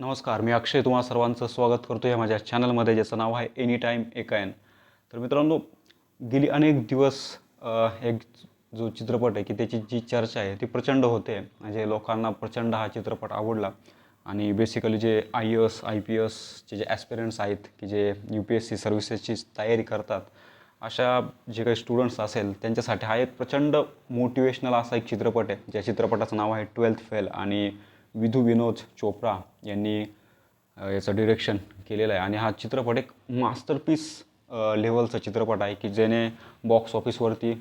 नमस्कार मी अक्षय तुम्हा सर्वांचं स्वागत करतो आहे माझ्या चॅनलमध्ये ज्याचं नाव आहे एनी टाईम एकायन तर मित्रांनो गेली अनेक दिवस एक जो चित्रपट आहे की त्याची जी चर्चा आहे ती प्रचंड होते. म्हणजे लोकांना प्रचंड हा चित्रपट आवडला. आणि बेसिकली जे आय एस आय पी एसचे जे ॲस्पिरंट्स आहेत की जे यू पी एस सी सर्व्हिसेसची तयारी करतात अशा जे काही स्टुडंट्स असेल त्यांच्यासाठी हा एक प्रचंड मोटिवेशनल असा एक चित्रपट आहे. ज्या चित्रपटाचं नाव आहे ट्वेल्थ फेल आणि विधू विनोद चोप्रा यांनी याचं डिरेक्शन केलेलं आहे. आणि हा चित्रपट एक मास्टरपीस लेवलचा चित्रपट आहे की ज्याने बॉक्स ऑफिसवरती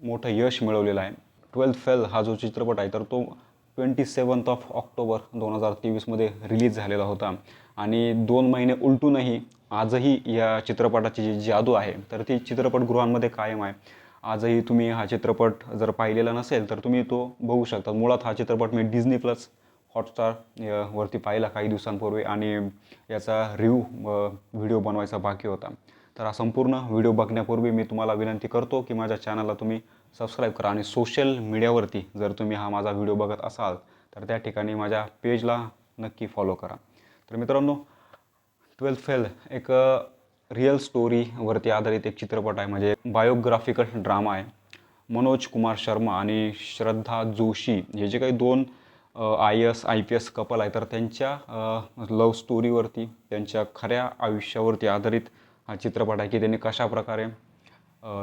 मोठं यश मिळवलेलं आहे. ट्वेल्थ फेल हा जो चित्रपट आहे तर तो ट्वेंटी सेवन्थ ऑफ ऑक्टोबर दोन हजार तेवीसमध्ये रिलीज झालेला होता. आणि दोन महिने उलटूनही आजही या चित्रपटाची जी जादू आहे तर ती चित्रपटगृहांमध्ये कायम आहे. आजही तुम्ही हा चित्रपट जर पाहिलेला नसेल तर तुम्ही तो बघू शकता. मुळात हा चित्रपट मी डिझनी प्लस हॉटस्टार वरती पाहिला काही दिवसांपूर्वी आणि याचा रिव्ह व्हिडिओ बनवायचा बाकी होता. तर हा संपूर्ण व्हिडिओ बघण्यापूर्वी मी तुम्हाला विनंती करतो की माझ्या चॅनलला तुम्ही सबस्क्राईब करा आणि सोशल मीडियावरती जर तुम्ही हा माझा व्हिडिओ बघत असाल तर त्या ठिकाणी माझ्या पेजला नक्की फॉलो करा. तर मित्रांनो ट्वेल्थ फेल एक रिअल स्टोरीवरती आधारित एक चित्रपट आहे. म्हणजे बायोग्राफिकल ड्रामा आहे. मनोज कुमार शर्मा आणि श्रद्धा जोशी हे जे काही दोन I S I P S couple आहे तर त्यांच्या लव्ह स्टोरीवरती त्यांच्या खऱ्या आयुष्यावरती आधारित हा चित्रपट आहे की त्यांनी कशाप्रकारे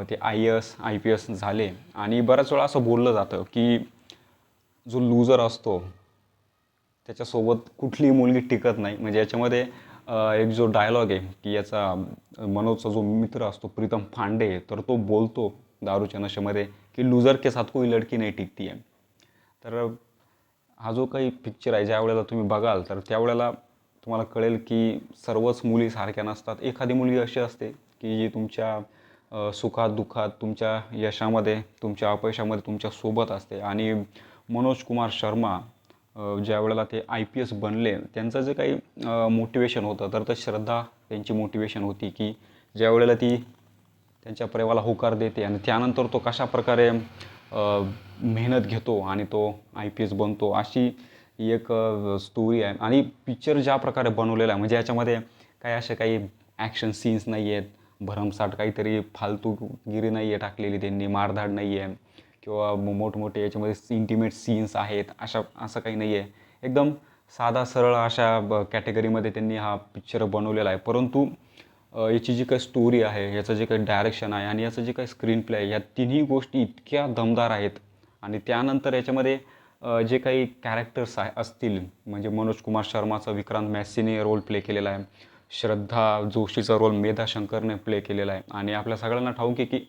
ते I S I P S झाले. आणि बऱ्याच वेळा असं बोललं जातं की जो लूजर असतो त्याच्यासोबत कुठलीही मुलगी टिकत नाही. म्हणजे याच्यामध्ये एक जो डायलॉग आहे की याचा मनोजचा जो मित्र असतो प्रीतम फांडे तर तो बोलतो दारूच्या नशेमध्ये की लूजर के साथ कोई लडकी नाही टिकती आहे तर हा जो काही पिक्चर आहे ज्या वेळेला तुम्ही बघाल तर त्यावेळेला तुम्हाला कळेल की सर्वच मुली सारख्या नसतात. एखादी मुलगी अशी असते की जी तुमच्या सुखात दुःखात तुमच्या यशामध्ये तुमच्या अपयशामध्ये तुमच्यासोबत असते. आणि मनोज कुमार शर्मा ज्या वेळेला ते आय पी एस बनले त्यांचं जे काही मोटिवेशन होतं तर ते श्रद्धा त्यांची मोटिवेशन होती की ज्या वेळेला ती त्यांच्या प्रेमाला होकार देते आणि त्यानंतर तो कशा प्रकारे मेहनत घेतो आणि तो आय पी एस बनतो अशी एक स्टोरी आहे. आणि पिक्चर ज्या प्रकारे बनवलेला आहे म्हणजे याच्यामध्ये काही असे काही ॲक्शन सीन्स नाही आहेत. भरमसाठ काहीतरी फालतूगिरी नाही आहे टाकलेली त्यांनी मारधाड नाही आहे. किंवा मोठमोठे याच्यामध्ये इंटिमेट सीन्स आहेत अशा असं काही नाही आहे. एकदम साधा सरळ अशा कॅटेगरीमध्ये त्यांनी हा पिक्चर बनवलेला आहे. परंतु याची जी काही स्टोरी आहे याचं जे काही डायरेक्शन आहे आणि याचं जे काही स्क्रीन प्ले आहे या तिन्ही गोष्टी इतक्या दमदार आहेत. आणि त्यानंतर याच्यामध्ये जे काही कॅरेक्टर्स आहे असतील म्हणजे मनोज कुमार शर्माचा विक्रांत मॅसीने रोल प्ले केलेला आहे. श्रद्धा जोशीचा रोल मेधा शंकरने प्ले केलेला आहे. आणि आपल्या सगळ्यांना ठाऊक आहे की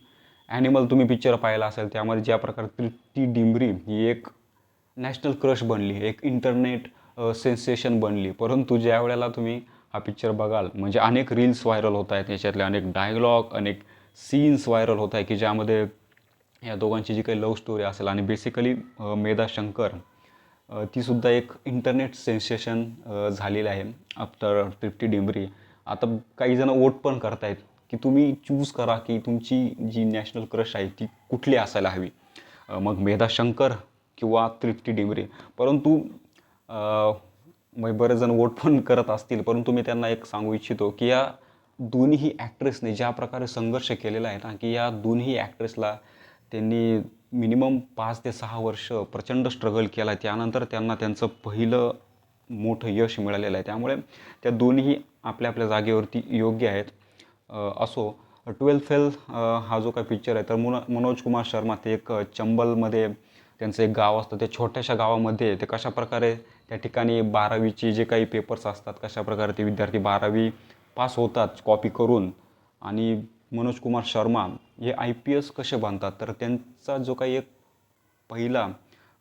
ॲनिमल तुम्ही पिक्चर पाहिला असेल त्यामध्ये ज्या प्रकारे ती डिंबरी ही एक नॅशनल क्रश बनली एक इंटरनेट सेन्सेशन बनली. परंतु ज्या वेळेला तुम्ही हा पिक्चर बघाल म्हणजे अनेक रील्स व्हायरल होत आहेत याच्यातले अनेक डायलॉग अनेक सीन्स व्हायरल होत आहे की ज्यामध्ये या दोघांची जी काही लव्ह स्टोरी असेल आणि बेसिकली मेधा शंकर तीसुद्धा एक इंटरनेट सेन्सेशन झालेलं आहे आफ्टर तृप्ती डिंबरी आता काही जण वोट पण करतायत की तुम्ही चूज करा की तुमची जी नॅशनल क्रश आहे ती कुठली असायला हवी. मग मेधा शंकर किंवा तृप्ती डिंबरे परंतु मग बरेच जण वोट पण करत असतील परंतु मी त्यांना एक सांगू इच्छितो की या दोन्ही ॲक्ट्रेसने ज्या प्रकारे संघर्ष केलेला आहे ना की या दोन्ही ॲक्ट्रेसला त्यांनी मिनिमम पाच ते सहा वर्ष प्रचंड स्ट्रगल केला. आहे त्यानंतर त्यांना त्यांचं पहिलं मोठं यश मिळालेलं आहे. त्यामुळे त्या दोन्ही आपल्या आपल्या जागेवरती योग्य आहेत. असो ट्वेल्थ फेल हा जो काही पिक्चर आहे तर मुन मनोज कुमार शर्मा ते एक चंबलमध्ये त्यांचं एक गाव असतं. त्या छोट्याशा गावामध्ये ते कशाप्रकारे त्या ठिकाणी बारावीचे जे काही पेपर्स असतात कशाप्रकारे ते विद्यार्थी बारावी पास होतात कॉपी करून आणि मनोज कुमार शर्मा हे आय पी एस कसे बनतात तर त्यांचा जो काही एक पहिला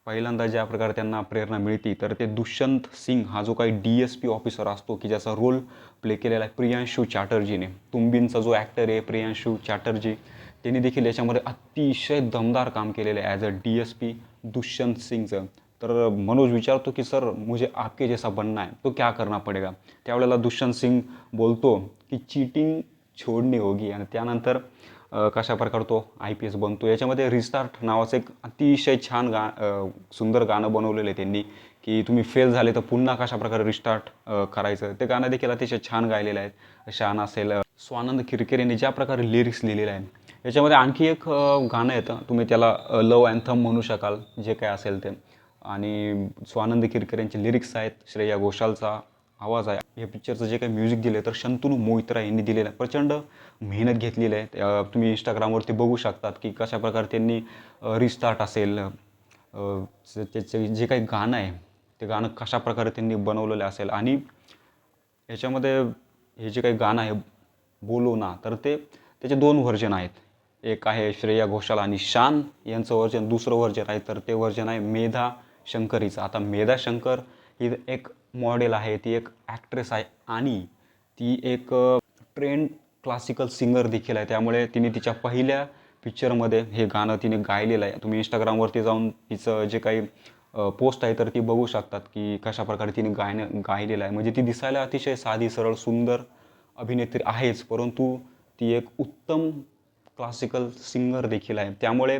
पहिल्यांदा ज्या प्रकारे त्यांना प्रेरणा मिळते तर ते दुष्यंत सिंग हा जो काही डी एस पी ऑफिसर असतो की ज्याचा रोल प्ले केलेला आहे प्रियांशू चॅटर्जीने. तुंबींचा जो ॲक्टर आहे प्रियांशू चॅटर्जी त्यांनी देखील याच्यामध्ये अतिशय दमदार काम केलेलं आहे as a D S P Dushyant सिंगचं. तर मनोज विचारतो की सर मुझे आपके जैसा बनना है तो क्या करना पडेगा? त्यावेळेला दुष्यंत सिंग बोलतो की चीटिंग छोडणी होगी. आणि त्यानंतर कशा प्रकारे तो आय पी एस बनतो याच्यामध्ये रिस्टार्ट नावाचं एक अतिशय छान गा सुंदर गाणं बनवलेलं आहे त्यांनी की तुम्ही फेल झाले तर पुन्हा कशा प्रकारे रिस्टार्ट करायचं. ते गाणं देखील अतिशय छान गायलेलं आहे. शान असेल स्वानंद किरकिर यांनी ज्या प्रकारे लिरिक्स लिहिलेले आहे याच्यामध्ये आणखी एक गाणं येतं तुम्ही त्याला लव अँथम म्हणू शकाल जे काय असेल ते. आणि स्वानंद किरकिर यांचे लिरिक्स आहेत श्रेया घोषालचा आवाज आहे. या पिक्चरचं जे काही म्युझिक दिलं आहे तर शंतनू मोहित्रा यांनी दिलेलं आहे. प्रचंड मेहनत घेतलेली आहे. तुम्ही इंस्टाग्रामवरती बघू शकतात की कशा प्रकारे त्यांनी रिस्टार्ट असेल. त्याचे त्याचं जे काही गाणं आहे ते गाणं कशा प्रकारे त्यांनी बनवलेलं असेल. आणि याच्यामध्ये हे जे काही गाणं आहे बोलो ना तर ते त्याचे दोन व्हर्जन आहेत. एक आहे श्रेया घोषाल आणि शान यांचं व्हर्जन दुसरं व्हर्जन आहे तर ते व्हर्जन आहे मेधा शंकरीचं. आता मेधा शंकर ही एक मॉडेल आहे ती एक ॲक्ट्रेस आहे आणि ती एक ट्रेंड क्लासिकल सिंगर देखील आहे. त्यामुळे तिने तिच्या पहिल्या पिक्चरमध्ये हे गाणं तिने गायलेलं आहे. तुम्ही इंस्टाग्रामवरती जाऊन तिचं जे काही पोस्ट आहे तर ती बघू शकतात की कशा प्रकारे तिने गायनं गायलेलं आहे. म्हणजे ती दिसायला अतिशय साधी सरळ सुंदर अभिनेत्री आहेच. परंतु ती एक उत्तम क्लासिकल सिंगर देखील आहे. त्यामुळे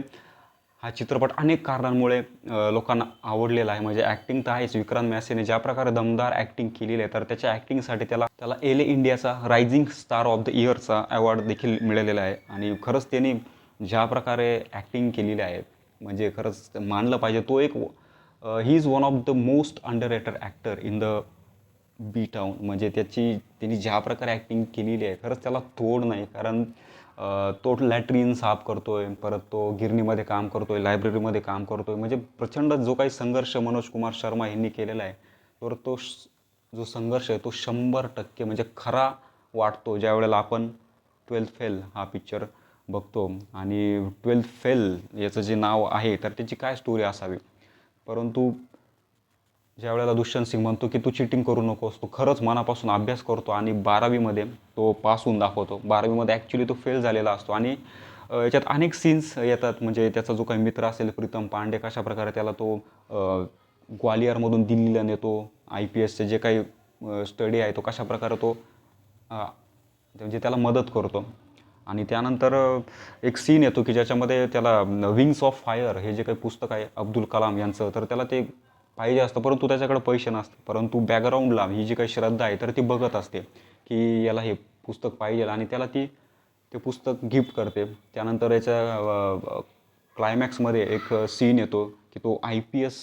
हा चित्रपट अनेक कारणांमुळे लोकांना आवडलेला आहे. म्हणजे ॲक्टिंग तर आहेच. विक्रांत मॅसेने ज्या प्रकारे दमदार ॲक्टिंग केलेली आहे तर त्याच्या ॲक्टिंगसाठी त्याला त्याला एले इंडियाचा रायझिंग स्टार ऑफ द इयरचा अवॉर्ड देखील मिळालेला आहे. आणि खरंच त्यांनी ज्या प्रकारे ॲक्टिंग केलेली आहे म्हणजे खरंच मानलं पाहिजे तो एक he is one of the most underrated actor in the B town म्हणजे त्याची त्यांनी ज्या प्रकारे ॲक्टिंग केलेली आहे खरंच त्याला तोड नाही. कारण तो लॅट्रिन साफ करतो आहे परत तो गिरणीमध्ये काम करतो आहे लायब्ररीमध्ये काम करतो आहे म्हणजे प्रचंड जो काही संघर्ष मनोज कुमार शर्मा यांनी केलेला आहे तर तो जो संघर्ष आहे तो शंभर टक्के म्हणजे खरा वाटतो. ज्या वेळेला आपण ट्वेल्थ फेल हा पिक्चर बघतो आणि ट्वेल्थ फेल याचं जे नाव आहे तर त्याची काय स्टोरी असावी? परंतु ज्या वेळेला दुष्यंत सिंग म्हणतो की तू चिटिंग करू नकोस तो खरंच मनापासून अभ्यास करतो आणि बारावीमध्ये तो पास होऊन दाखवतो. बारावीमध्ये ॲक्च्युली तो फेल झालेला असतो आणि याच्यात अनेक सीन्स येतात. म्हणजे त्याचा जो काही मित्र असेल प्रीतम पांडे कशा प्रकारे त्याला तो ग्वालियरमधून दिल्लीला नेतो आय पी एसचे जे काही स्टडी आहे तो कशा प्रकारे तो म्हणजे त्याला मदत करतो. आणि त्यानंतर एक सीन येतो की ज्याच्यामध्ये त्याला विंग्स ऑफ फायर हे जे काही पुस्तक आहे अब्दुल कलाम यांचं तर त्याला ते पाहिजे असतं परंतु त्याच्याकडे पैसे नसते परंतु बॅकग्राऊंडला ही जी काही श्रद्धा आहे तर ती बघत असते की याला हे पुस्तक पाहिजे आणि त्याला ती ते पुस्तक गिफ्ट करते. त्यानंतर याच्या क्लायमॅक्समध्ये एक सीन येतो की तो आय पी एस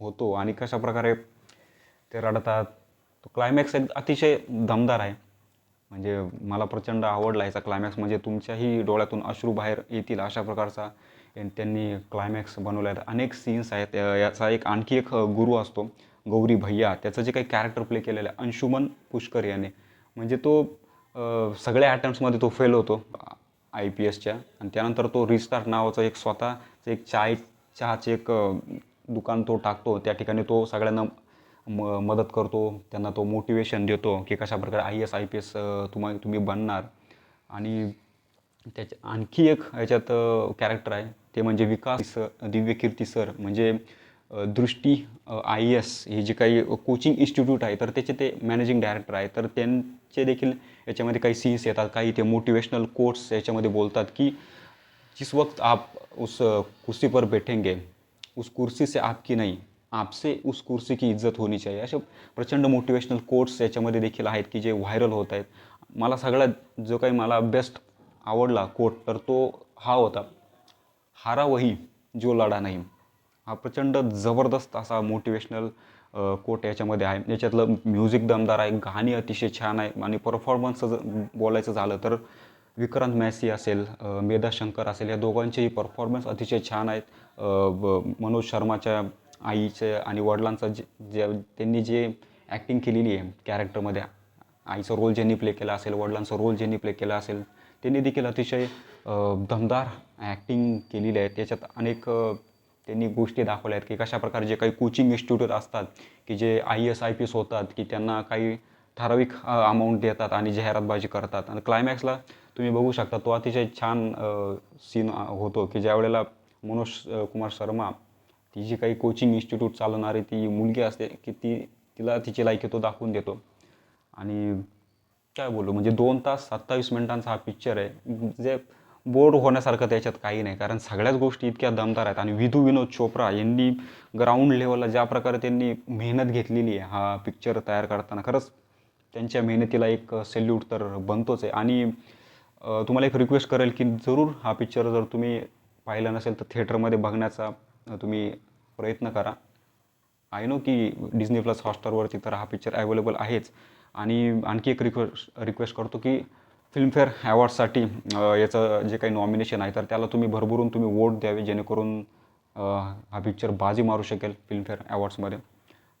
होतो आणि कशा प्रकारे ते रडतात. तो क्लायमॅक्स एक अतिशय दमदार आहे. म्हणजे मला प्रचंड आवडला याचा क्लायमॅक्स म्हणजे तुमच्याही डोळ्यातून अश्रू बाहेर येतील अशा प्रकारचा त्यांनी क्लायमॅक्स बनवला आहेत अनेक सीन्स आहेत. याचा एक आणखी एक गुरु असतो गौरी भैया. त्याचं जे काही कॅरेक्टर प्ले केलेलं आहे अंशुमन पुष्कर याने. म्हणजे तो सगळ्या अटेम्प्ट्समध्ये तो फेल होतो आय पी एसच्या आणि त्यानंतर तो रिस्टार्ट नावाचं एक स्वतःचं एक चाय चहाचे एक दुकान तो टाकतो. त्या ठिकाणी तो सगळ्यांना म मदत करतो. त्यांना तो मोटिवेशन देतो की कशा प्रकारे I S I P S तुम्हा तुम्ही बनणार. आणि त्याच्या आणखी एक ह्याच्यात कॅरेक्टर आहे. ते म्हणजे विकास सर दिव्यकीर्ती सर म्हणजे दृष्टी आय एस हे जे काही कोचिंग इन्स्टिट्यूट आहे तर त्याचे ते मॅनेजिंग डायरेक्टर आहे. तर त्यांचे देखील याच्यामध्ये काही सीन्स येतात काही ते मोटिवेशनल कोट्स याच्यामध्ये बोलतात की जिस वक्त आप उस कुर्सी पर बैठेंगे उस कुर्सी से आपकी नाही आपसे उस कुर्सी की इज्जत होनी चाहिए. असे प्रचंड मोटिवेशनल कोट्स याच्यामध्ये देखील आहेत की जे व्हायरल होत आहेत. मला सगळ्यात जो काही मला बेस्ट आवडला कोट तर तो हा होता. हारा वही जो लढा नाही. हा प्रचंड जबरदस्त असा मोटिवेशनल कोट याच्यामध्ये आहे. याच्यातलं म्युझिक दमदार आहे गाणी अतिशय छान आहे आणि परफॉर्मन्स बोलायचं झालं तर विक्रांत मॅसी असेल मेधा शंकर असेल या दोघांचेही परफॉर्मन्स अतिशय छान आहेत. ब- मनोज शर्माच्या आईचे आणि वडिलांचं जे जे त्यांनी जे ॲक्टिंग केलेली आहे कॅरेक्टरमध्ये आईचा रोल ज्यांनी प्ले केला असेल वडिलांचा रोल ज्यांनी प्ले केला असेल त्यांनी देखील अतिशय दमदार ॲक्टिंग केलेली आहे. त्याच्यात अनेक त्यांनी गोष्टी दाखवल्या आहेत की कशा प्रकारे जे काही कोचिंग इन्स्टिट्यूट असतात की जे I S I P S होतात की त्यांना काही ठराविक अमाऊंट देतात आणि जाहिरातबाजी करतात. आणि क्लायमॅक्सला तुम्ही बघू शकता तो अतिशय छान सीन होतो की ज्यावेळेला मनोज कुमार शर्मा ती जी काही कोचिंग इन्स्टिट्यूट चालवणारी ती मुलगी असते की ती तिला तिची लायकी तो दाखवून देतो. आणि काय बोलू? म्हणजे दोन तास सत्तावीस मिनिटांचा हा पिक्चर आहे. जे बोर होण्यासारखं त्याच्यात काही नाही. कारण सगळ्याच गोष्टी इतक्या दमदार आहेत. आणि विधू विनोद चोप्रा यांनी ग्राउंड लेवलला ज्या प्रकारे त्यांनी मेहनत घेतलेली आहे हा पिक्चर तयार करताना खरंच त्यांच्या मेहनतीला एक सेल्यूट तर बनतोच आहे. आणि तुम्हाला एक रिक्वेस्ट करेल की जरूर हा पिक्चर जर तुम्ही पाहिला नसेल तर थिएटरमध्ये बघण्याचा तुम्ही प्रयत्न करा. आय नो की डिझनी प्लस हॉटस्टारवरती तर हा पिक्चर अवेलेबल आहेच. आणि आणखी एक रिक्वेस्ट रिक्वेस्ट करतो की फिल्मफेअर अवॉर्डसाठी याचं जे काही नॉमिनेशन आहे तर त्याला तुम्ही भरभरून तुम्ही वोट द्यावे जेणेकरून हा पिक्चर बाजी मारू शकेल फिल्मफेअर अवॉर्ड्समध्ये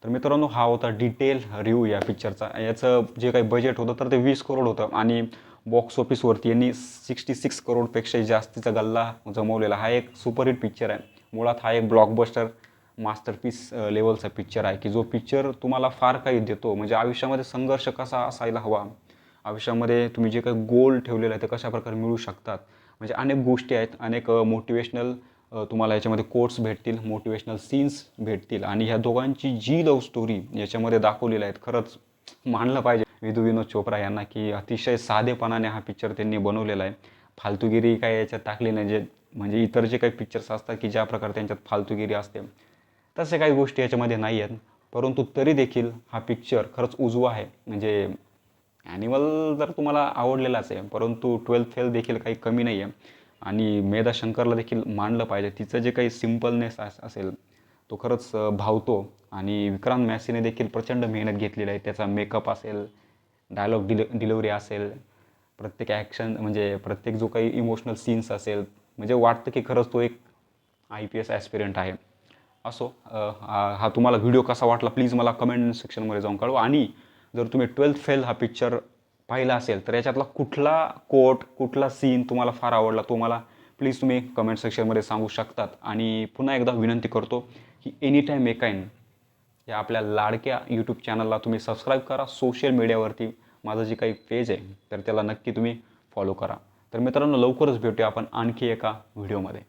तर मित्रांनो हा होता डिटेल रिव्ह्यू या पिक्चरचा याचं जे काही बजेट होतं तर ते वीस करोड होतं. आणि बॉक्स ऑफिसवरती यांनी सिक्स्टी सिक्स करोडपेक्षा जास्तीचा गल्ला जमवलेला. हा एक सुपरहिट पिक्चर आहे. मुळात हा एक ब्लॉकबस्टर मास्टरपीस लेवलचा पिक्चर आहे की जो पिक्चर तुम्हाला फार काही देतो. म्हणजे आयुष्यामध्ये संघर्ष कसा असायला हवा? आयुष्यामध्ये तुम्ही जे काही गोल ठेवलेलं आहे ते कशाप्रकारे मिळू शकतात? म्हणजे अनेक गोष्टी आहेत. अनेक uh, मोटिवेशनल uh, तुम्हाला याच्यामध्ये कोट्स भेटतील मोटिवेशनल सीन्स भेटतील. आणि ह्या दोघांची जी लव्ह स्टोरी याच्यामध्ये दाखवलेल्या आहेत खरंच मानलं पाहिजे. विधू विनोद चोप्रा यांना की अतिशय साधेपणाने हा पिक्चर त्यांनी बनवलेला आहे. फालतुगिरी काय याच्यात टाकली नाही. जे म्हणजे इतर जे काही पिक्चर्स असतात की ज्या प्रकारे त्यांच्यात फालतुगिरी असते. तसे काही गोष्टी याच्यामध्ये नाही आहेत परंतु तरी देखील हा पिक्चर खरंच उजवा आहे. म्हणजे ॲनिमल जर तुम्हाला आवडलेलाच आहे परंतु ट्वेल्थ फेल देखील काही कमी नाही आहे आणि मेधा शंकरला देखील मांडलं पाहिजे. तिचं जे काही सिम्पलनेस असेल तो खरंच भावतो. आणि विक्रांत मॅसीने देखील प्रचंड मेहनत घेतलेली आहे. त्याचा मेकअप असेल डायलॉग डिल डिलिव्हरी असेल प्रत्येक ॲक्शन म्हणजे प्रत्येक जो काही इमोशनल सीन्स असेल म्हणजे वाटतं की खरंच तो एक आय पी एस ॲस्पिरंट आहे. असो हा हा तुम्हाला व्हिडिओ कसा वाटला प्लीज मला कमेंट सेक्शनमध्ये जाऊन कळवा. आणि जर तुम्ही ट्वेल्थ फेल हा पिक्चर पाहिला असेल तर याच्यातला कुठला कोट कुठला सीन तुम्हाला फार आवडला तो मला प्लीज तुम्ही कमेंट सेक्शनमध्ये सांगू शकतात. आणि पुन्हा एकदा विनंती करतो की एनी टाईम एकाईन या आपल्या लाडक्या यूट्यूब चॅनलला तुम्ही सबस्क्राईब करा. सोशल मीडियावरती माझं जे काही पेज आहे तर त्याला नक्की तुम्ही फॉलो करा. तर मित्रांनो लवकरच भेटूया आपण आणखी एका व्हिडिओमध्ये